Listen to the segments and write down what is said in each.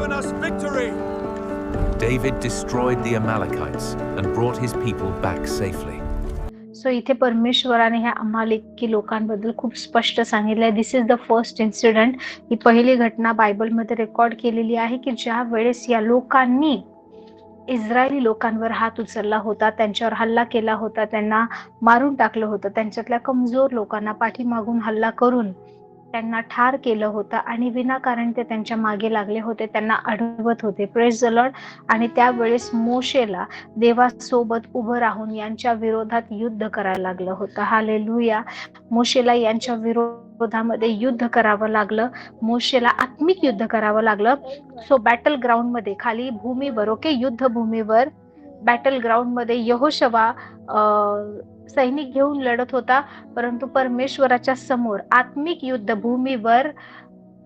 given us victory. David destroyed the Amalekites and brought his people back safely. So इथे परमेश्वराने ह्या अमालिकी लोकांबद्दल खूप स्पष्ट सांगितलंय this is the first incident ही पहिली घटना बायबलमध्ये रेकॉर्ड केलेली आहे की ज्या वेळेस या लोकांनी इस्रायली लोकांवर हात उचलला होता त्यांच्यावर हल्ला केला होता त्यांना मारून टाकलं होतं त्यांच्यातल्या कमजोर लोकांना पाठीमागून हल्ला करून त्यांना ठार केलं होतं आणि विनाकारण ते त्यांच्या मागे लागले होते त्यांना अडवत होते. प्रेस लॉर्ड आणि त्यावेळेस मोशेला देवासोबत उभं राहून यांच्या विरोधात युद्ध करायला लागलं होतं. हालेलुया मोशेला यांच्या विरोधामध्ये युद्ध करावं लागलं. मोशेला आत्मिक युद्ध करावं लागलं. सो बॅटल ग्राउंडमध्ये खाली भूमीवर ओके युद्ध भूमीवर बॅटल ग्राउंडमध्ये यहोशवा सैनिक घेऊन लढत होता परंतु परमेश्वराच्या समोर आत्मिक युद्ध भूमीवर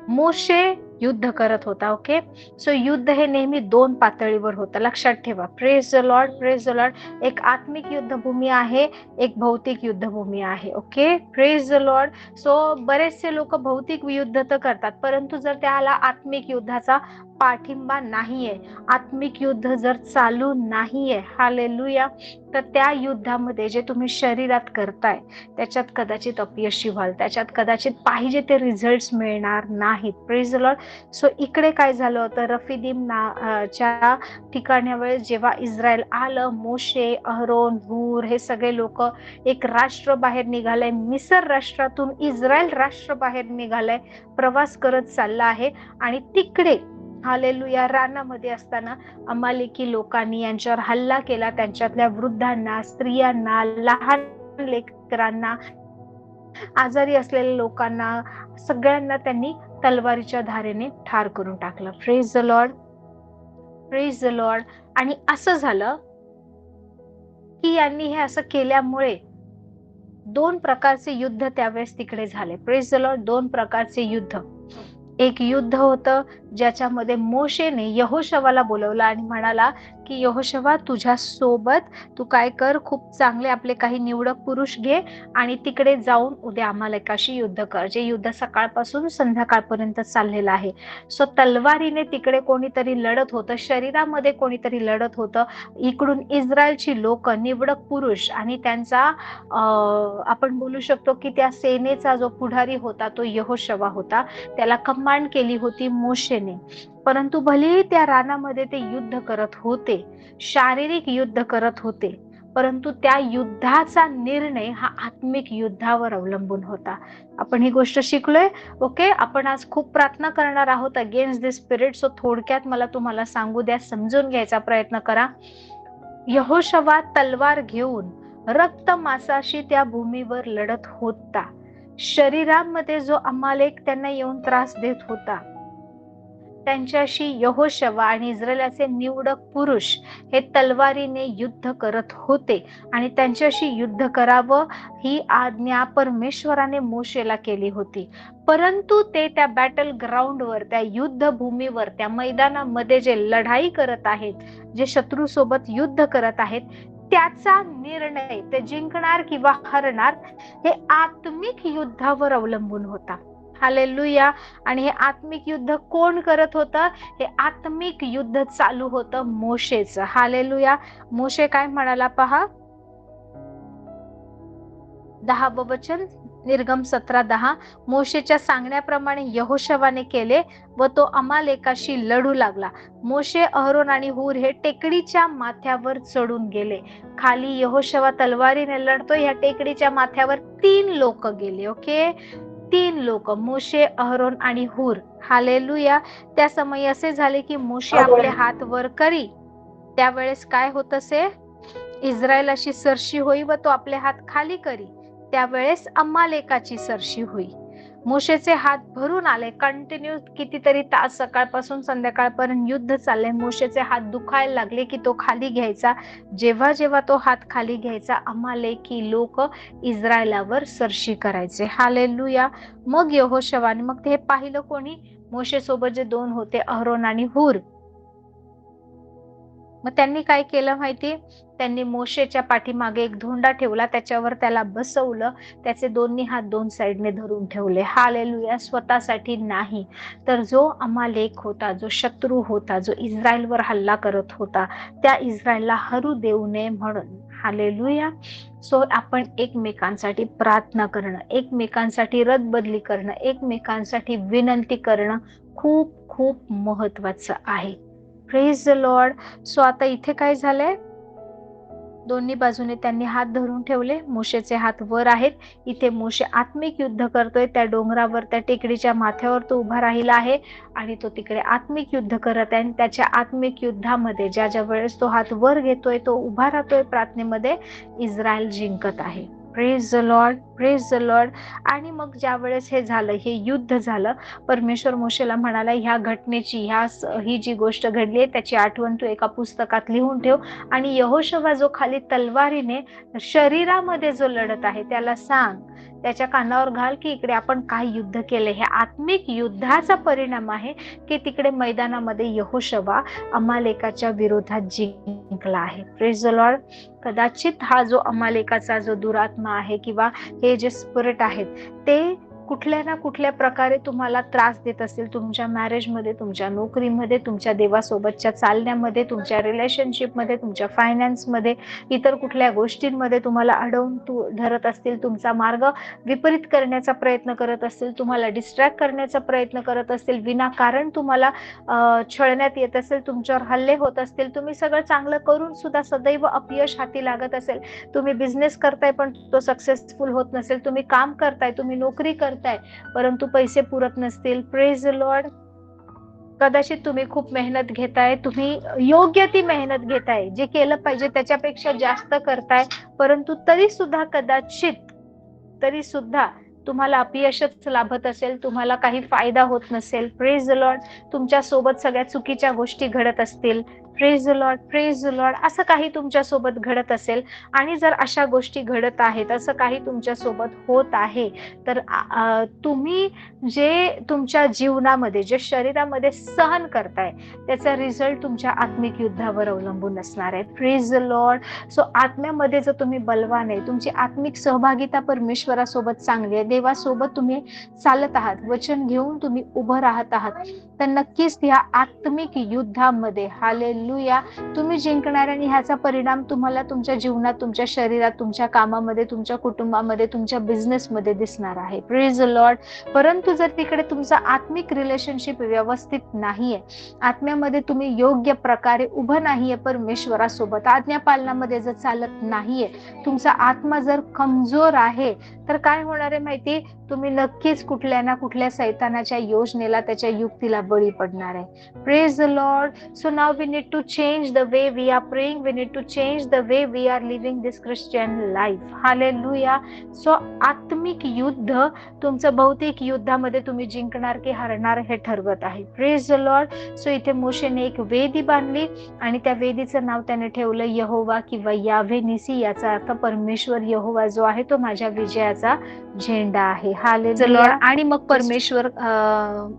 मोशे युद्ध करत होता ओके सो युद्ध हे नेहमी दोन पातळीवर होतं. लक्षात ठेवा. Praise the Lord praise the Lord एक आत्मिक युद्धभूमी आहे एक भौतिक युद्धभूमी आहे okay praise the Lord so बरेचसे लोक भौतिक युद्ध तर करतात परंतु जर त्याला आत्मिक युद्धाचा पाठिंबा नाहीये. आत्मिक युद्ध जर चालू नाहीये हालेलुया तर त्या युद्धामध्ये जे तुम्ही शरीरात करताय त्याच्यात कदाचित अपयशी व्हाल त्याच्यात कदाचित पाहिजे ते रिझल्ट मिळणार नाहीत. प्रेज लॉर्ड सो इकडे काय झालं होतं? रफिदीम च्या ठिकाण्या जेव्हा इस्रायल आलं मोशे अहरोन हूर हे सगळे लोक एक राष्ट्र बाहेर निघालंय मिसर राष्ट्रातून इस्रायल राष्ट्र बाहेर निघालंय प्रवास करत चालला आहे. आणि तिकडे हालेलुया. रानामध्ये असताना अमालिकी लोकांनी यांच्यावर हल्ला केला. त्यांच्यातल्या वृद्धांना स्त्रियांना लहान लेकरांना आजारी असलेल्या लोकांना सगळ्यांना त्यांनी तलवारीच्या धारेने ठार करून टाकलं. Praise the Lord praise the Lord आणि असं झालं की यांनी हे असं केल्यामुळे दोन प्रकारचे युद्ध त्यावेळेस तिकडे झाले. प्रेज द लॉर्ड दोन प्रकारचे युद्ध. एक युद्ध होतं ज्याच्यामध्ये मोशेने यहोशवाला बोलवला आणि म्हणाला की यहोशवा तुझ्या सोबत तू काय कर खूप चांगले आपले काही निवडक पुरुष घे आणि तिकडे जाऊन उद्या आम्हाला एकाशी युद्ध कर जे युद्ध सकाळपासून संध्याकाळपर्यंत चाललेलं आहे. सो तलवारीने तिकडे कोणीतरी लढत होतं शरीरामध्ये कोणीतरी लढत होतं. इकडून इस्रायलची लोक निवडक पुरुष आणि त्यांचा आपण बोलू शकतो की त्या सेनेचा जो पुढारी होता तो यहोशवा होता. त्याला कमांड केली होती मोशेने. परंतु भलेही त्या रानामध्ये ते युद्ध करत होते शारीरिक युद्ध करत होते परंतु त्या युद्धाचा निर्णय हा आत्मिक युद्धावर अवलंबून होता. आपण ही गोष्ट शिकलोय ओके? आपण आज खूप प्रार्थना करणार आहोत अगेन्स्ट दिस स्पिरिट सो थोडक्यात मला तुम्हाला सांगू द्या समजून घ्यायचा प्रयत्न करा. यहोशवा तलवार घेऊन रक्त मासाशी त्या भूमीवर लढत होता. शरीरामध्ये जो अमालेक त्यांना येऊन त्रास देत होता त्यांच्याशी यहोशवा आणि इस्रायलाचे निवडक पुरुष हे तलवारीने युद्ध करत होते. आणि त्यांच्याशी युद्ध करावं ही आज्ञा परमेश्वराने मोशेला केली होती. परंतु ते त्या बॅटल ग्राउंडवर त्या युद्धभूमीवर त्या मैदानामध्ये जे लढाई करत आहेत जे शत्रू सोबत युद्ध करत आहेत त्याचा निर्णय ते जिंकणार किंवा हरणार हे आत्मिक युद्धावर अवलंबून होता. हालेलुया. आणि हे आत्मिक युद्ध कोण करत होतं? हे आत्मिक युद्ध चालू होतं मोशेच. हालेलुया. मोशे काय म्हणाला पहा? दहा वचन निर्गम सतरा दहा. मोशेच्या सांगण्याप्रमाणे यहोशवाने केले व तो अमालेकाशी लढू लागला. मोशे अहरोन आणि हूर हे टेकडीच्या माथ्यावर चढून गेले. खाली यहोशवा तलवारीने लढतो या टेकडीच्या माथ्यावर तीन लोक गेले. ओके? तीन लोक मोशे अहरोन आणि हूर. हालेलुया. त्या समय असे झाले की मोशे आपले हात वर करी. त्यावेळेस काय होत असे? इस्रायलाशी सरशी होई व तो आपले हात खाली करी. त्यावेळेस अम्मालेकाची सरशी होई. मोशेचे हात भरून आले. कंटिन्यू कितीतरी तास सकाळपासून संध्याकाळपर्यंत युद्ध चालले मोशेचे हात दुखायला लागले की तो खाली घ्यायचा. जेव्हा जेव्हा तो हात खाली घ्यायचा अमालेकी लोक इस्रायलावर सरशी करायचे. हालेलुया मग यहोशवाने मग ते पाहिलं कोणी? मोशे सोबत जे दोन होते अहरोन आणि हूर. मग त्यांनी काय केलं माहिती? त्यांनी मोशेच्या पाठीमागे एक धोंडा ठेवला त्याच्यावर त्याला बसवलं. त्याचे दोन्ही हात दोन साईडने धरून ठेवले. हालेलुया स्वतःसाठी नाही. तर जो अमालेख होता जो शत्रू होता जो इस्रायलवर हल्ला करत होता त्या इस्रायलला हरू देऊ नये म्हणून. हालेलुया सो आपण एकमेकांसाठी प्रार्थना करणं एकमेकांसाठी रदबदली करणं एकमेकांसाठी विनंती करणं खूप खूप महत्वाचं आहे. प्रेज द लॉर्ड सो आता इथे काय झालंय? दोन्ही बाजूने त्यांनी हात धरून ठेवले. मोशेचे हात वर आहेत. इथे मोशे आत्मिक युद्ध करतोय. त्या डोंगरावर त्या टेकडीच्या माथ्यावर तो उभा राहिला आहे आणि तो तिकडे आत्मिक युद्ध करत आहे. आणि त्याच्या आत्मिक युद्धामध्ये ज्या ज्या वेळेस तो हात वर घेतोय तो उभा राहतोय प्रार्थनेमध्ये इस्रायल जिंकत आहे. Praise the Lord praise the Lord आणि मग ज्या वेळेस हे झालं हे युद्ध झालं परमेश्वर मोशेला म्हणाला ह्या घटनेची ह्या ही जी गोष्ट घडली आहे त्याची आठवण तू एका पुस्तकात लिहून ठेव. आणि यहोशवा जो खाली तलवारीने शरीरामध्ये जो लढत आहे त्याला सांग त्याच्या कानावर घाल की इकडे आपण काय युद्ध केले. हे आत्मिक युद्धाचा परिणाम आहे की तिकडे मैदानामध्ये यहोशवा अमालेकाच्या विरोधात जिंकला आहे. प्रेज लॉर्ड कदाचित हा जो अमालेकाचा जो दुरात्मा आहे किंवा हे जे स्पिरिट आहेत ते कुठल्या ना कुठल्या प्रकारे तुम्हाला त्रास देत असतील तुमच्या मॅरेजमध्ये तुमच्या नोकरीमध्ये तुमच्या देवासोबतच्या चालण्यामध्ये तुमच्या रिलेशनशिपमध्ये तुमच्या फायनान्समध्ये इतर कुठल्या गोष्टींमध्ये तुम्हाला अडवून तू धरत असतील तुमचा मार्ग विपरीत करण्याचा प्रयत्न करत असतील तुम्हाला डिस्ट्रॅक्ट करण्याचा प्रयत्न करत असतील विनाकारण तुम्हाला छळण्यात येत असेल तुमच्यावर हल्ले होत असतील तुम्ही सगळं चांगलं करून सुद्धा सदैव अपयश हाती लागत असेल. तुम्ही बिझनेस करताय पण तो सक्सेसफुल होत नसेल तुम्ही काम करताय तुम्ही नोकरी करताय परंतु पैसे पुरत नसतील. प्रेज लॉर्ड कदाचित तुम्ही खूप मेहनत घेताय. तुम्ही योग्य ती मेहनत घेताय. जे केलं पाहिजे त्याच्यापेक्षा जास्त करताय. परंतु तरी सुद्धा कदाचित तरी सुद्धा तुम्हाला अपयशच लाभत असेल. तुम्हाला काही फायदा होत नसेल. प्रेज लॉर्ड तुमच्यासोबत सगळ्या चुकीच्या गोष्टी घडत असतील. प्रेज लॉर्ड प्रेज लॉर्ड असं काही तुमच्यासोबत घडत असेल आणि जर अशा गोष्टी घडत आहेत असं काही तुमच्यासोबत होत आहे तर तुम्ही जे तुमच्या जीवनामध्ये जे शरीरामध्ये सहन करताय त्याचा रिझल्ट तुमच्या आत्मिक युद्धावर अवलंबून असणार आहे. प्रेज लॉर्ड सो आत्म्यामध्ये जर तुम्ही बलवान आहे तुमची आत्मिक सहभागिता परमेश्वरासोबत चांगली आहे देवासोबत तुम्ही चालत आहात वचन घेऊन तुम्ही उभं राहत आहात तर नक्कीच या आत्मिक युद्धामध्ये हालेलुया तुम्ही जिंकणार आणि ह्याचा परिणाम तुम्हाला तुमच्या जीवनात तुमच्या शरीरात तुमच्या कामामध्ये तुमच्या कुटुंबामध्ये तुमच्या बिझनेसमध्ये दिसणार आहे. प्रेज लॉर्ड परंतु जर तिकडे तुमचा आत्मिक रिलेशनशिप व्यवस्थित नाहीये आत्म्यामध्ये तुम्ही योग्य प्रकारे उभं नाहीये परमेश्वरासोबत आज्ञापालनामध्ये जर चालत नाहीये तुमचा आत्मा जर कमजोर आहे तर काय होणार आहे माहिती? तुम्ही नक्कीच कुठल्या ना कुठल्या सैतानाच्या योजनेला त्याच्या युक्तीला बळी पडणार आहे. Praise the Lord so now we need to change the way we are praying we need to change the way we are living this Christian life hallelujah so आत्मिक युद्ध तुमचं भौतिक युद्धामध्ये तुम्ही जिंकणार की हरणार हे ठरवत आहे. प्रेज द लॉर्ड सो इथे मोशेने एक वेदी बांधली आणि त्या वेदीचं नाव त्याने ठेवलं यहोवा किंवा यावे निसी. याचा अर्थ परमेश्वर यहोवा जो आहे तो माझ्या विजयाचा झेंडा आहे. हाले आणि मग परमेश्वर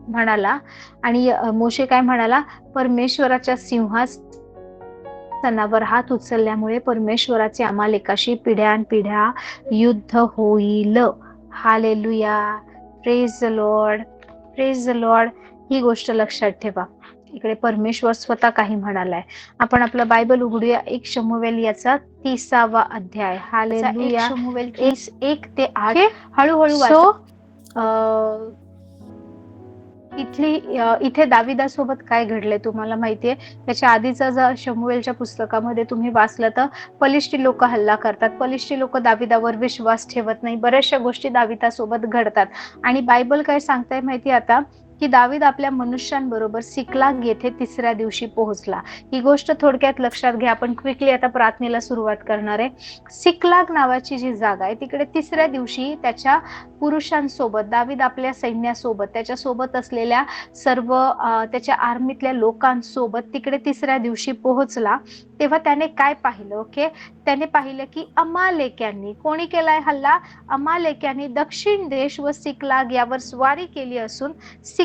म्हणाला आणि मोशे काय म्हणाला? परमेश्वराच्या सिंहासनावर हात उचलल्यामुळे परमेश्वराचे अमालेकाशी पिढ्यान पिढ्या युद्ध होईल. Hallelujah praise the Lord praise the Lord ही गोष्ट लक्षात ठेवा. इकडे परमेश्वर स्वतः काही म्हणालाय. आपण आपलं बायबल उघडूया एक शमुवेल याचा तिसावा अध्याय. हालेलुया. शमुवेल तीस एक ते आठ. हळूहळू सो इथली इथे दाविदासोबत काय घडलंय तुम्हाला माहितीये? त्याच्या आधीचा जर शमुवेलच्या पुस्तकामध्ये तुम्ही वाचलं तर पलिष्टी लोक हल्ला करतात. पलिष्टी लोक दाविदावर विश्वास ठेवत नाही. बऱ्याचशा गोष्टी दाविदासोबत घडतात. आणि बायबल काय सांगताय माहिती आता? की दावीद आपल्या मनुष्यांबरोबर सिकलाग येथे तिसऱ्या दिवशी पोहोचला. ही गोष्ट थोडक्यात लक्षात घ्या. आपण क्विकली आता प्रार्थनेला सुरुवात करणार आहे. सिकलाग नावाची जी जागा आहे तिकडे तिसऱ्या दिवशी त्याच्या पुरुषांसोबत दावीद आपल्या सैन्यासोबत त्याच्या सोबत असलेल्या सर्व त्याच्या आर्मीतल्या लोकांसोबत तिकडे तिसऱ्या दिवशी पोहोचला. तेव्हा त्याने काय पाहिलं? ओके? त्याने पाहिलं की अमालेक्यांनी कोणी केलाय हल्ला? अमालेक्यांनी दक्षिण देश व सिकलाग यावर स्वारी केली असून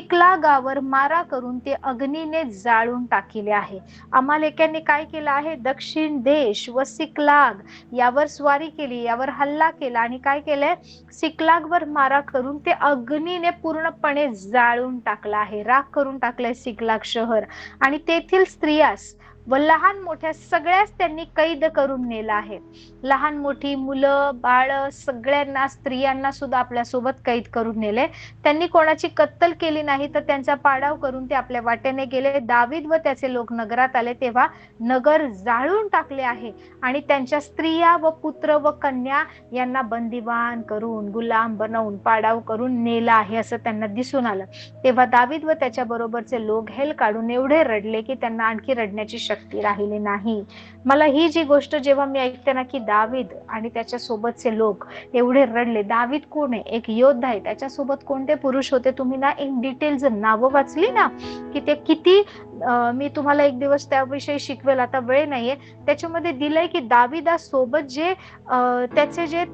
चिखलागावर मारा करून ते अग्नीने जाळून टाकिले आहे. अमालेक्यांनी काय केलं आहे? दक्षिण देश व सिकलाग यावर स्वारी केली यावर हल्ला केला आणि काय केलंय? सिकलागवर मारा करून ते अग्नीने पूर्णपणे जाळून टाकलं आहे. राख करून टाकलंय सिकलाग शहर. आणि तेथील स्त्रियास व लहान मोठ्या सगळ्याच त्यांनी कैद करून नेलं आहे. लहान मोठी मुलं बाळ सगळ्यांना स्त्रियांना सुद्धा आपल्यासोबत कैद करून नेले. त्यांनी कोणाची कत्तल केली नाही तर त्यांचा पाडाव करून ते आपल्या वाटेने गेले. दावीद व त्याचे लोक नगरात आले तेव्हा नगर जाळून टाकले आहे आणि त्यांच्या स्त्रिया व पुत्र व कन्या यांना बंदिवान करून गुलाम बनवून पाडाव करून नेला आहे असं त्यांना दिसून आलं. तेव्हा दावीद व त्याच्या बरोबरचे लोक हेल काढून एवढे रडले की त्यांना आणखी रडण्याची शक्ती राहिली नाही. मला ही जी गोष्ट जेव्हा मी ऐकते ना की दावीद आणि त्याच्या सोबतचे लोक एवढे रडले दावीद कोण आहे? एक योद्धा आहे. त्याच्यासोबत कोणते पुरुष होते? तुम्ही ना इन डिटेल जर नावं वाचली ना की ते किती मी तुम्हाला एक दिवस त्याविषयी शिकवेल. आता वेळ नाहीये. त्याच्यामध्ये दिलंय की दाविदासोबत जे अं, त्याचे जे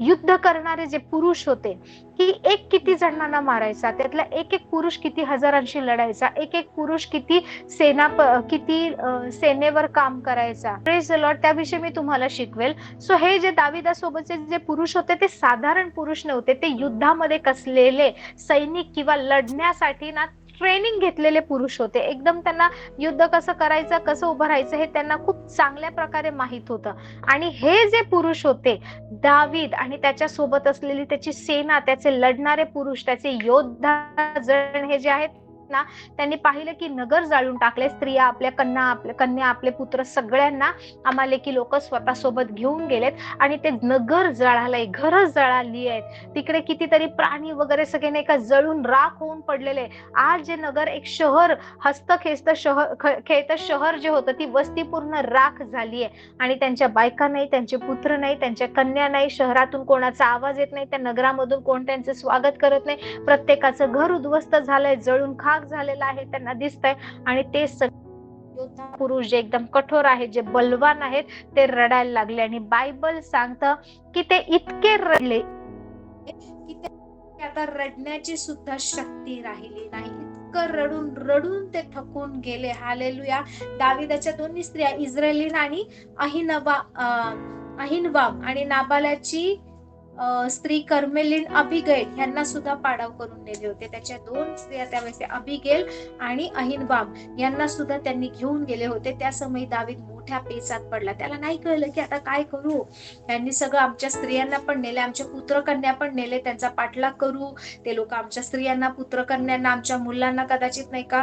युद्ध करणारे जे पुरुष होते की एक किती जणांना मारायचा त्यातला एक एक पुरुष किती हजारांशी लढायचा एक एक पुरुष किती सेना किती सेनेवर काम करायचा. प्रेज लॉर्ड त्याविषयी मी तुम्हाला शिकवेल. सो हे जे दाविदासोबतचे जे पुरुष होते ते साधारण पुरुष नव्हते. ते युद्धामध्ये कसलेले सैनिक किंवा लढण्यासाठी ना ट्रेनिंग घेतलेले पुरुष होते. एकदम त्यांना युद्ध कसं करायचं कसं उभं राहायचं हे त्यांना खूप चांगल्या प्रकारे माहीत होतं. आणि हे जे पुरुष होते दावीद आणि त्याच्या सोबत असलेली त्याची सेना त्याचे लढणारे पुरुष त्याचे योद्धा जण हे जे आहेत ना त्यांनी पाहिलं की नगर जाळून टाकले. स्त्रिया आपल्या कन्या आपल्या कन्या आपले पुत्र सगळ्यांना आम्हाला की लोक स्वतः सोबत घेऊन गेलेत. आणि ते नगर जळालंय घर जळाली आहेत. तिकडे कितीतरी प्राणी वगैरे सगळे नाही का जळून राख होऊन पडलेले. आज जे नगर एक शहर हस्तखेस्त शहर खेळत खेळतं शहर जे होतं ती वस्ती पूर्ण राख झाली आहे. आणि त्यांच्या बायका नाही त्यांचे पुत्र नाही त्यांच्या कन्या नाही शहरातून कोणाचा आवाज येत नाही त्या नगरामधून कोण त्यांचे स्वागत करत नाही. प्रत्येकाचं घर उद्ध्वस्त झालंय जळून खाक झालेलं आहे त्यांना दिसतंय. आणि ते योद्धा पुरुष जे एकदम कठोर आहेत जे बलवान आहेत ते रडायला लागले. आणि बायबल सांगतं की ते इतके रडले की ते आता रडण्याची सुद्धा शक्ती राहिली नाही. इतकं रडून रडून ते थकून गेले. हालेलुया. दाविदाच्या दोन्ही स्त्रिया इस्रायलीन आणि अहिनवा अहिनवाम आणि नाबालाची स्त्री कर्मेलिन अभिगेल यांना सुद्धा पाडाव करून नेले होते. त्याच्या दोन स्त्रिया त्यावेळेस अभिगेल आणि अहिनबाम यांना सुद्धा त्यांनी घेऊन गेले होते. त्या समयी दावीद मोठ्या पेचात पडला. त्याला नाही कळलं की आता काय करू? त्यांनी सगळं आमच्या स्त्रियांना पण नेले आमच्या पुत्रकन्या पण नेले त्यांचा पाठलाग करू. ते लोक आमच्या स्त्रियांना पुत्रकन्यांना आमच्या मुलांना कदाचित नाही का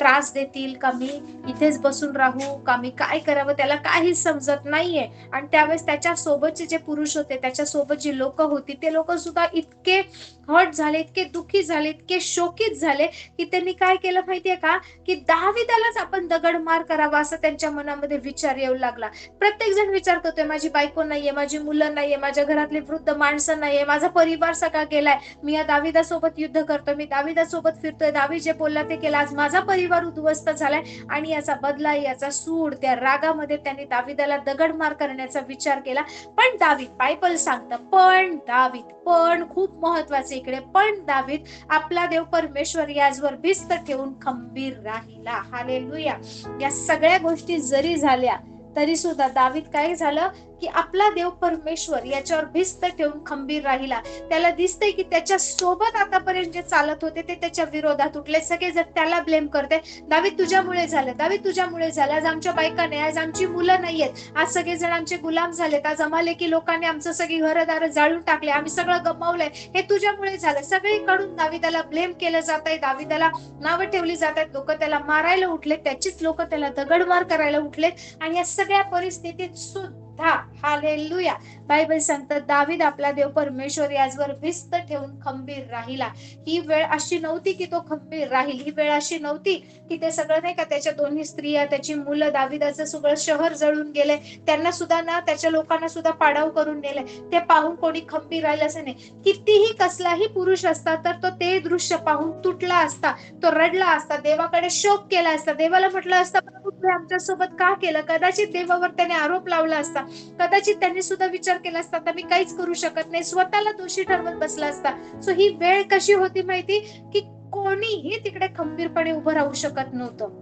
त्रास देतील का मी इथेच बसून राहू का मी काय करावं? त्याला काहीच समजत नाहीये. आणि त्यावेळेस त्याच्या सोबतचे जे पुरुष होते त्याच्या सोबत जी लोक होती ते लोक सुद्धा इतके हट झाले इतके दुखी झाले इतके शोकित झाले की त्यांनी काय केलं माहितीये का? की दाविदालाच आपण दगडमार करावा असं त्यांच्या मनामध्ये विचार येऊ लागला. प्रत्येक जण विचार करतोय माझी बायको नाहीये माझी मुलं नाहीये माझ्या घरातली वृद्ध माणसं नाहीये माझा परिवार सगळा गेलाय. मी या दाविदासोबत युद्ध करतोय मी दाविदासोबत फिरतोय दावी जे बोलला ते केलं. आज माझा परिवार उद्ध्वस्त झालाय आणि याचा बदला याचा सूड त्या रागामध्ये त्यांनी दाविदाला दगडमार करण्याचा विचार केला. पण दावीद बायबल सांगतं पण दावीद पण खूप महत्त्वाचे इकडे. पण दावीद आपला देव परमेश्वर याजवर भिस्त ठेवून खंबीर राहिला. हालेलुया. या सगळ्या गोष्टी जरी झाल्या. तरी सुद्धा दावीत काय झालं? की आपला देव परमेश्वर याच्यावर भिस्त ठेवून खंबीर राहिला. त्याला दिसतंय की त्याच्या सोबत आतापर्यंत जे चालत होते ते त्याच्या विरोधात उठले. सगळे जर त्याला ब्लेम करते दावी तुझ्यामुळे झालं दावी तुझ्यामुळे झालं. आज आमच्या बायका नाही आज आमची मुलं नाहीयेत. आज सगळेजण आमचे गुलाम झालेत. आज आम्हाला की लोकांनी आमचं सगळी घरदार जाळून टाकले. आम्ही सगळं गमावलंय. हे तुझ्यामुळे झालं. सगळीकडून दाविदाला ब्लेम केलं जात आहे दाविदाला नावं ठेवली जात आहेत लोक त्याला मारायला उठले त्याचीच लोक त्याला दगडमार करायला उठलेत. आणि या सगळ्या परिस्थितीत सुद्धा हालेलुया. बायबल सांगतात दावीद आपला देव परमेश्वर याजवर भिस्त ठेवून खंबीर राहिला. ही वेळ अशी नव्हती की तो खंबीर राहील. ही वेळ अशी नव्हती की ते सगळं नाही का त्याच्या दोन्ही स्त्रिया त्याची मुलं दाविदाचं सगळं शहर जळून गेले. त्यांना सुद्धा ना त्याच्या लोकांना सुद्धा पाडाव करून नेले. ते पाहून कोणी खंबीर राहिलं असं नाही. कितीही कसलाही पुरुष असता तर तो ते दृश्य पाहून तुटला असता तो रडला असता देवाकडे शोक केला असता. देवाला म्हटलं असतं आमच्यासोबत का केलं? कदाचित देवावर त्याने आरोप लावला असता. कदाचित त्यांनी सुद्धा विचार केला असता आता मी काहीच करू शकत नाही. स्वतःला दोषी ठरवत बसला असता. सो ही वेळ कशी होती माहिती? की कोणीही तिकडे खंबीरपणे उभं राहू शकत नव्हतं.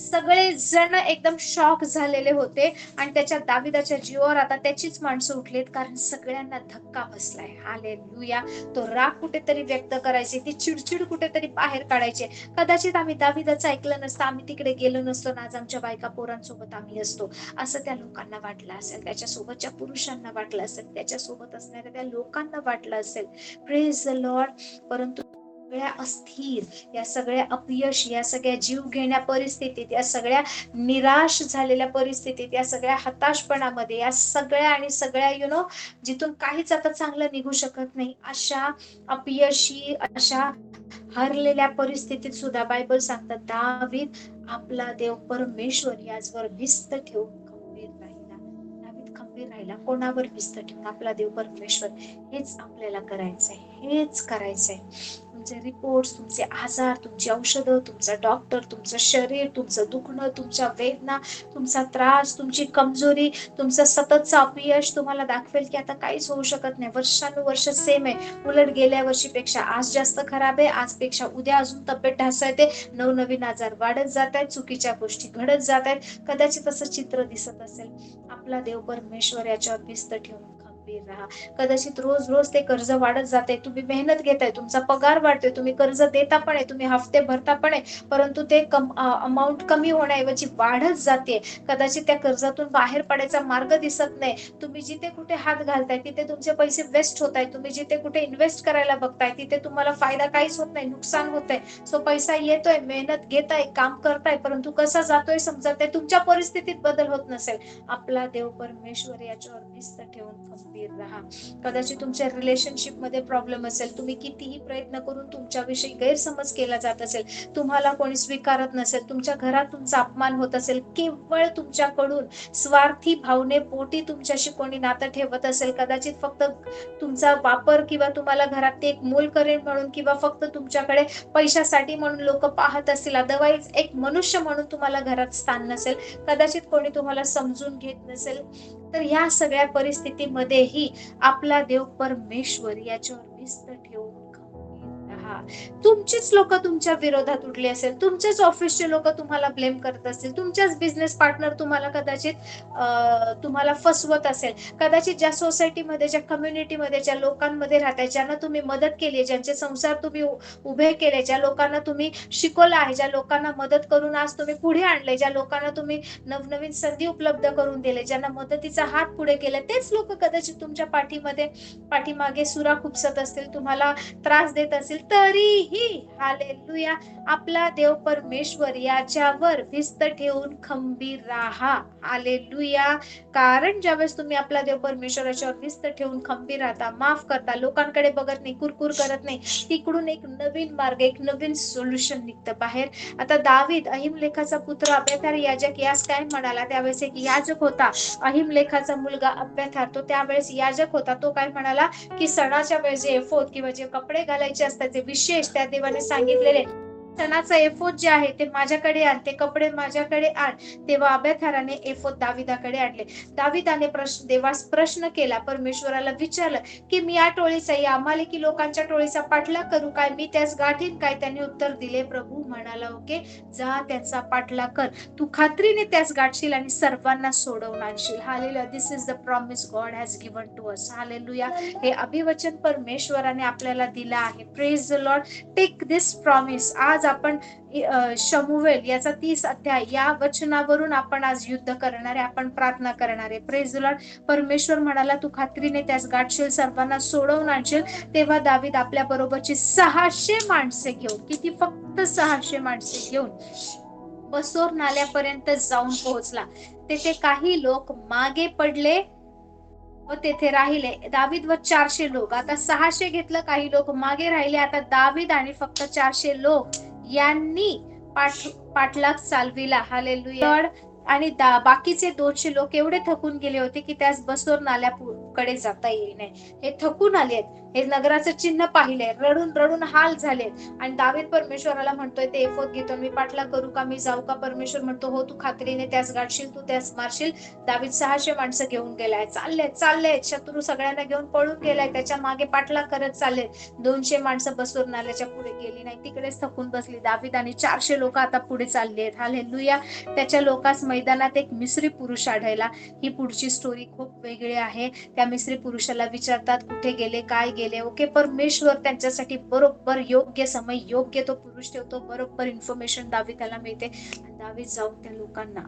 सगळे जण एकदम शॉक झालेले होते आणि त्याच्या दाविदाच्या जीवावर आता त्याचीच माणसं उठलीत कारण सगळ्यांना धक्का बसलाय. आले लुया तो राग कुठेतरी व्यक्त करायचे ती चिडचिड कुठेतरी बाहेर काढायचे. कदाचित आम्ही दाविदाचं ऐकलं नसतं आम्ही तिकडे गेलो नसतो ना आज आमच्या बायका पोरांसोबत आम्ही असतो. असं त्या लोकांना वाटलं असेल त्याच्या सोबतच्या पुरुषांना वाटलं असेल त्याच्या सोबत असणाऱ्या त्या लोकांना वाटलं असेल. प्रेज द लॉर्ड परंतु सगळ्या अस्थिर या सगळ्या अपयश या सगळ्या जीव घेण्या परिस्थितीत या सगळ्या निराश झालेल्या परिस्थितीत या सगळ्या हताशपणामध्ये या सगळ्या आणि सगळ्या यु नो जिथून काहीच आता चांगलं निघू शकत नाही अशा अपयशी अशा हरलेल्या परिस्थितीत सुद्धा बायबल सांगतात दावीत आपला देव परमेश्वर याचवर भिस्त ठेवून राहिला. राहिला. कोणावर भिस्त ठेवून? आपला देव परमेश्वर. हेच आपल्याला करायचंय. हेच करायचंय. तुमचे रिपोर्ट तुमचे आजार तुमची औषधं तुमचं डॉक्टर तुमचं शरीर तुमचं दुखणं तुमच्या वेदना तुमचा त्रास तुमची कमजोरी तुमचं सततचं अपयश तुम्हाला दाखवेल की आता काहीच होऊ शकत नाही. वर्षानुवर्ष सेम आहे. उलट गेल्या वर्षीपेक्षा आज जास्त खराब आहे. आजपेक्षा उद्या अजून तब्येत ढासळते. नवनवीन आजार वाढत जात आहेत चुकीच्या गोष्टी घडत जात आहेत कदाचित असं चित्र दिसत असेल. आपला देव परमेश्वर याच्यावर भिस्त ठेवून खंबीर राहा. कदाचित रोज रोज ते कर्ज वाढत जाते. तुम्ही मेहनत घेताय तुमचा पगार वाढतोय तुम्ही कर्ज देता पण आहे तुम्ही हफ्ते भरता पण आहे परंतु ते कम अमाऊंट कमी होण्याऐवजी वाढत जाते. कदाचित त्या कर्जातून बाहेर पडायचा मार्ग दिसत नाही. तुम्ही जिथे कुठे हात घालताय तिथे तुमचे पैसे वेस्ट होत आहेत. तुम्ही जिथे कुठे इन्व्हेस्ट करायला बघताय तिथे तुम्हाला फायदा काहीच होत नाही नुकसान होत आहे. सो पैसा येतोय मेहनत घेताय काम करताय परंतु कसा जातोय समजत नाही तुमच्या परिस्थितीत बदल होत नसेल. आपला देव परमेश्वर याच्यावर भिस्त ठेवून खंबीर राहा. कदाचित तुमच्या रिलेशनशिपमध्ये प्रॉब्लेम असेल. तुम्ही कितीही प्रयत्न करून तुमच्याविषयी गैरसमज केला जात असेल तुम्हाला कोणी स्वीकारत नसेल तुमच्या घरात तुमचा अपमान होत असेल केवळ तुमच्याकडून स्वार्थी भावने पोटी तुमच्याशी कोणी नातं ठेवत असेल कदाचित फक्त तुमचा वापर किंवा तुम्हाला घरात ते एक मोल करेल म्हणून किंवा फक्त तुमच्याकडे पैशासाठी म्हणून लोक पाहत असतील अदरवाईज एक मनुष्य म्हणून तुम्हाला घरात स्थान नसेल कदाचित कोणी तुम्हाला समजून घेत नसेल. तर ह्या सगळ्या परिस्थितीमध्येही आपला देव परमेश्वर याच्यावर विस्तर ठेवून तुमचीच लोक तुमच्या विरोधात उठली असेल तुमचेच ऑफिसचे लोक तुम्हाला ब्लेम करत असतील तुमच्याच बिझनेस पार्टनर तुम्हाला कदाचित तुम्हाला फसवत असेल. कदाचित ज्या सोसायटीमध्ये ज्या कम्युनिटीमध्ये ज्या लोकांमध्ये राहताय ज्यांना तुम्ही मदत केली ज्यांचे संसार तुम्ही उभे केले ज्या लोकांना तुम्ही शिकवलं आहे ज्या लोकांना मदत करून आज तुम्ही पुढे आणले ज्या लोकांना तुम्ही नवनवीन संधी उपलब्ध करून दिले ज्यांना मदतीचा हात पुढे केला तेच लोक कदाचित तुमच्या पाठीमध्ये पाठीमागे सुरा खुपसत असतील तुम्हाला त्रास देत असतील तरीही हालेलुया. आपला देव परमेश्वर याच्यावर भिस्त ठेवून खंबीर राहा. हालेलुया. कारण ज्यावेळेस तुम्ही आपला देव परमेश्वराच्यावर भिस्त ठेवून खंबीर राहता माफ करता लोकांकडे बघत नाही कुरकुर करत नाही तिकडून एक नवीन मार्ग एक नवीन सोल्युशन निघतं बाहेर. आता दावीद अहिमलेखाचा पुत्र अभ्यथार याजक यास काय म्हणाला? त्यावेळेस एक याजक होता. अहिमलेखाचा मुलगा अभ्यथार तो त्यावेळेस याजक होता. तो काय म्हणाला? की सणाच्या वेळेस जे एफोत किंवा जे कपडे घालायचे असतात जे विशेष त्या देवाने सांगितलेले. सणाचं एफोत जे आहे ते माझ्याकडे आण ते कपडे माझ्याकडे आण. तेव्हा अभ्याथाराने एफोत दाविदाकडे आणले. दाविदाने प्रश्न देवास प्रश्न केला. परमेश्वराला विचारलं की मी या टोळीचा या अमालिकी लोकांच्या टोळीचा पाठलाग करू काय? मी त्यास गाठीन काय? त्यांनी उत्तर दिले प्रभू म्हणाला ओके जा त्यांचा पाठलाग कर. तू खात्रीने त्यास गाठशील आणि सर्वांना सोडवून आणशील. Hallelujah. This is the promise God has given to us hallelujah. हे अभिवचन परमेश्वराने आपल्याला दिलं आहे. Praise the Lord take this promise आज आपण शमुवेल याचा तीस अध्याय या वचनावरून आपण आज युद्ध करणारे आपण प्रार्थना करणारे. प्रेज परमेश्वर म्हणाला तू खात्रीने त्यास गाठशील सर्वांना सोडवून आणशील तेव्हा दावीद आपल्या बरोबरची सहाशे माणसे घेऊन किती फक्त सहाशे माणसे घेऊन बसोर नाल्यापर्यंत जाऊन पोहोचला. तेथे काही लोक मागे पडले व तेथे राहिले. दावीद व चारशे लोक आता सहाशे घेतलं काही लोक मागे राहिले. आता दावीद आणि फक्त चारशे लोक यांनी पाठ पाठलाग चालविला. हालेलुया आणि दा- बाकीचे दोनशे लोक एवढे थकून गेले होते की त्यास बसोर नाल्या कडे जाता येईल नाही हे थकून आले आहेत हे नगराचं चिन्ह पाहिले रडून रडून हाल झालेत. आणि दावीद परमेश्वराला म्हणतोय ते एफोत घेतो मी पाठला करू का? मी जाऊ का? परमेश्वर म्हणतो हो तू खात्रीने त्यास गाठशील तू त्यास मारशील. दावीद सहाशे माणसं घेऊन गेलाय. चालले चालले शत्रू सगळ्यांना घेऊन पळून गेलाय. त्याच्यामागे पाठला करत चालले दोनशे माणसं बसवर नाल्याच्या पुढे गेली नाही तिकडेच थकून बसली दावीद आणि चारशे लोक आता पुढे चालले आहेत. हालेलुया. त्याच्या लोकांस मैदानात एक मिसरी पुरुष आढळला. ही पुढची स्टोरी खूप वेगळी आहे. त्या मिसरी पुरुषाला विचारतात कुठे गेले काय गेले? ओके परमेश्वर त्यांच्यासाठी बरोबर योग्य समय योग्य तो पुरुष ठेवतो बरोबर इन्फॉर्मेशन दावी त्याला मिळते. दावी जाऊन त्या लोकांना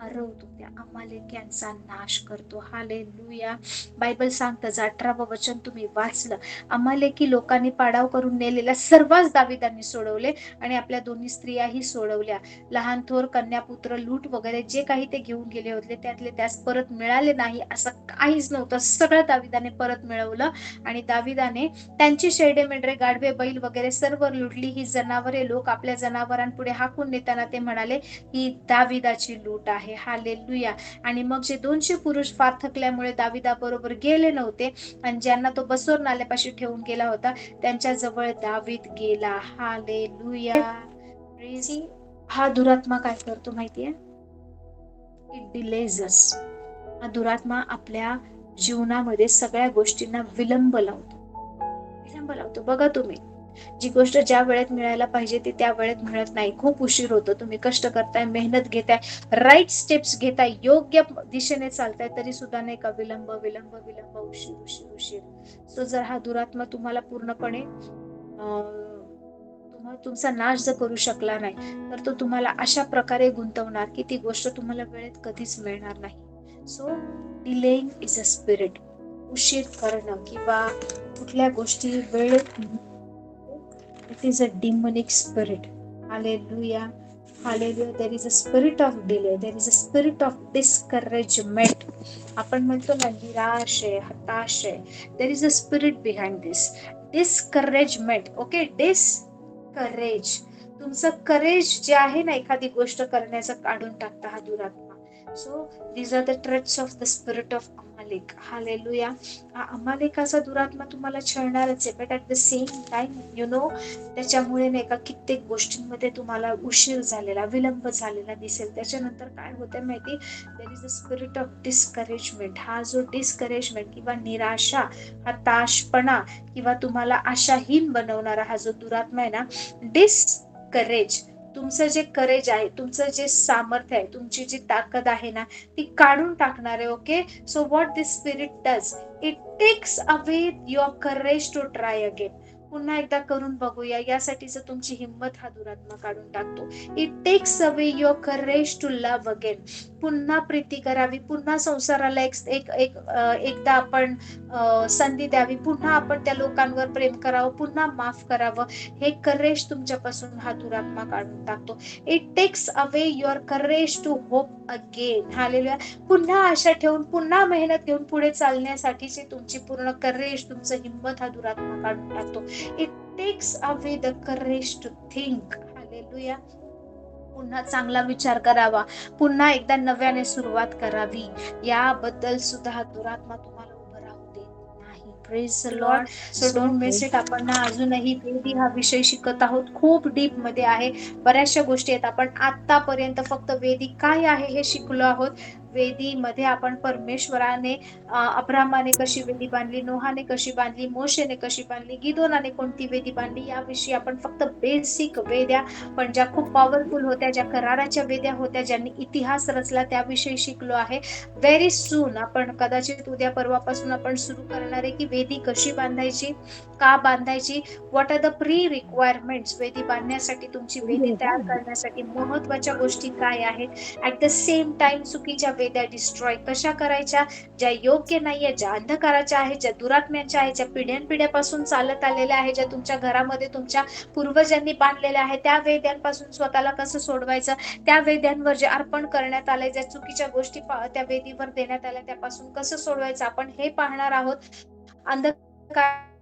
हरवतो त्या अमालेक्यांचा नाश करतो. हाले लुया बायबल सांगतं अठरावं वचन तुम्ही वाचलं. अमालेकी लोकांनी पाडाव करून नेलेल्या सर्वच दाविदांनी सोडवले आणि आपल्या दोन्ही स्त्रियाही सोडवल्या. लहान थोर कन्यापुत्र लूट वगैरे जे काही ते घेऊन गेले होते त्यातले त्यास परत मिळाले नाही असं काहीच नव्हतं. सगळं दाविदाने परत मिळवलं आणि दाविदाने त्यांची शेडे मेंढरे गाढवे बैल वगैरे सर्व लुटली. ही जनावरे लोक आपल्या जनावरांपुढे हाकून नेताना ते म्हणाले ही दाविदाची लूट आहे. हाले आणि मग जे दोनशे पुरुष फार थकल्यामुळे दाविदा बरोबर गेले नव्हते. आणि ज्यांना तो बसोर नाल्यापाशी ठेवून गेला होता त्यांच्या जवळ दावीद गेला. हाले हा दुरात्मा काय करतो माहितीये? इट डिलेज अस हा दुरात्मा आपल्या जीवनामध्ये सगळ्या गोष्टींना विलंब लावतो. विलंब लावतो. बघा तुम्ही. जी गोष्ट ज्या वेळेत मिळायला पाहिजे ती त्या वेळेत मिळत नाही. खूप उशीर होतो. तुम्ही कष्ट करताय मेहनत घेताय राईट स्टेप्स घेताय योग्य दिशेने चालताय तरी सुद्धा नाही का विलंब विलंब विलंब उशीर उशीर उशीर. सो जर हा दुरात्मा तुम्हाला पूर्णपणे तुमचा नाश जर करू शकला नाही तर तो तुम्हाला अशा प्रकारे गुंतवणार की ती गोष्ट तुम्हाला वेळेत कधीच मिळणार नाही. So delaying is a spirit उशीर करणं किंवा कुठल्या गोष्टी वेळेत It is a demonic spirit. Hallelujah. Hallelujah. There is a spirit of delay. There is a spirit of discouragement. आपण म्हणतो ना निराश आहे हताश आहे there is a spirit behind this discouragement okay discourage तुमचं करेज जे आहे ना एखादी गोष्ट करण्याचं काढून टाकता हा दुरात्मा so these are the traits of the spirit of Amalek. Hallelujah. अमालिकाचा दुरात्मा तुम्हाला छळणारच आहे. But at the same time you know त्याच्यामुळे नाही का कित्येक गोष्टींमध्ये तुम्हाला उशीर झालेला विलंब झालेला दिसेल. त्याच्यानंतर काय होतं माहिती? There is a spirit of discouragement हा जो डिस्करेजमेंट किंवा निराशा हा ताशपणा किंवा तुम्हाला आशाहीन बनवणारा हा जो दुरात्मा आहे ना डिस्करेज तुमचं जे करेज आहे तुमचं जे सामर्थ्य आहे तुमची जी ताकद आहे ना ती काढून टाकणार आहे okay so what this spirit does it takes away your courage to try again पुन्हा एकदा करून बघूया यासाठीच तुमची हिंमत हा दुरात्मा काढून टाकतो. It takes away your courage to love again पुन्हा प्रीती करावी पुन्हा संसाराला एक एक एकदा आपण संधी द्यावी पुन्हा आपण त्या लोकांवर प्रेम करावं पुन्हा माफ करावं. हे करेज तुमच्यापासून हा दुरात्मा काढून टाकतो. It takes away your courage to hope again hallelujah पुन्हा आशा ठेवून पुन्हा मेहनत घेऊन पुढे चालण्यासाठीची तुमची पूर्ण करेज तुमचं हिंमत हा दुरात्मा काढून टाकतो. It takes away the courage to think hallelujah पुन्हा चांगला विचार करावा. पुन्हा एकदा नव्याने सुरुवात करावी. याबद्दल सुद्धा दुरात्मा तुम्हाला उभं राहू देत नाही. Praise Lord so don't miss it आपण ना अजूनही वेदी हा विषय शिकत आहोत. खूप डीपमध्ये आहे. बऱ्याचशा गोष्टी आहेत. आपण आतापर्यंत फक्त वेदी काय आहे हे शिकलो आहोत. वेदीमध्ये आपण परमेश्वराने अब्रामाने कशी वेदी बांधली नोहाने कशी बांधली मोशेने कशी बांधली गिदोनाने कोणती वेदी बांधली याविषयी आपण फक्त बेसिक वेद्या पण ज्या खूप पॉवरफुल होत्या ज्या कराराच्या वेद्या होत्या ज्यांनी इतिहास रचला त्याविषयी शिकलो आहे. व्हेरी सून आपण कदाचित उद्या परवापासून आपण सुरू करणार आहे की वेदी कशी बांधायची का बांधायची what are the pre requirement वेदी बांधण्यासाठी तुमची वेदी तयार करण्यासाठी महत्त्वाच्या गोष्टी काय आहेत? ऍट द सेम टाइम चुकीच्या वेद्या डिस्ट्रॉय कशा करायच्या? ज्या योग्य नाहीये ज्या अंधकाराच्या आहेत ज्या दुरात्म्याच्या आहेत ज्या पिढ्यानपिढ्यापासून चालत आलेल्या आहेत ज्या तुमच्या घरामध्ये तुमच्या पूर्वजांनी बांधलेल्या आहेत त्या वेद्यांपासून स्वतःला कसं सोडवायचं? त्या वेद्यांवर जे अर्पण करण्यात आलंय ज्या चुकीच्या गोष्टी त्या वेदीवर देण्यात आल्या त्यापासून कसं सोडवायचं? आपण हे पाहणार आहोत. अंधकार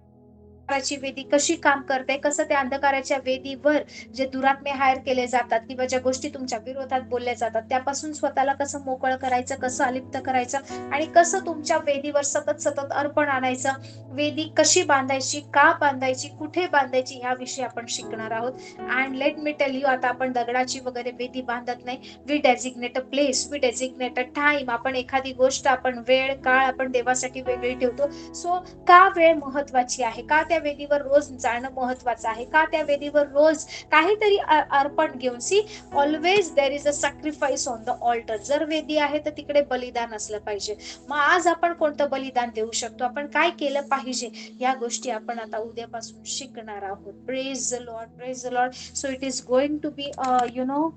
अंधकाराची वेदी कशी काम करते? कसं त्या अंधकाराच्या वेदीवर जे दुरात्मे हायर केले जातात किंवा ज्या गोष्टी तुमच्या विरोधात बोलल्या जातात त्यापासून स्वतःला कसं मोकळं करायचं कसं अलिप्त करायचं आणि कसं तुमच्या वेदीवर सतत सतत अर्पण आणायचं? वेदी कशी बांधायची का बांधायची कुठे बांधायची ह्याविषयी आपण शिकणार आहोत. And let me tell you आता आपण दगडाची वगैरे वेदी बांधत नाही. We designate a place we designate a time आपण एखादी गोष्ट आपण वेळ काळ आपण देवासाठी वेगळी ठेवतो. सो का वेळ महत्वाची आहे? का त्या वेदीवर रोज जाणं महत्वाचं आहे. का त्या वेदीवर रोज काहीतरी अर्पण घेऊन? See always there is a sacrifice on the altar जर वेदी आहे तर तिकडे बलिदान असलं पाहिजे. मग आज आपण कोणतं बलिदान देऊ शकतो? आपण काय केलं पाहिजे? या गोष्टी आपण आता उद्यापासून शिकणार आहोत. Praise the Lord praise the Lord so it is going to be you know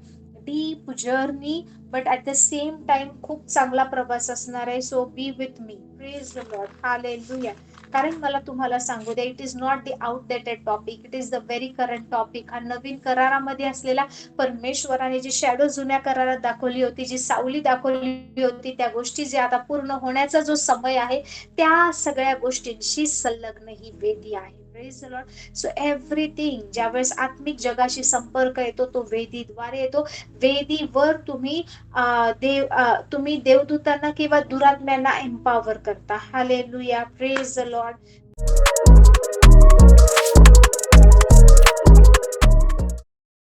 deep journey but at the same time खूप चांगला प्रवास असणार आहे. So be with me praise the Lord hallelujah कारण मला तुम्हाला सांगू द्या it is not the outdated topic it is the very current topic हा नवीन करारामध्ये असलेला परमेश्वराने जी शॅडो जुन्या करारात दाखवली होती जी सावली दाखवली होती त्या गोष्टी जे आता पूर्ण होण्याचा जो समय आहे त्या सगळ्या गोष्टींशी संलग्न ही वेदी आहे. सो एव्हरीथिंग ज्यावेळेस आत्मिक जगाशी संपर्क येतो तो वेदीद्वारे येतो वेदीवर तुम्ही देव तुम्ही देवदूतांना किंवा दुरात्म्यांना एम्पावर करता हालेलुया प्रेज द लॉर्ड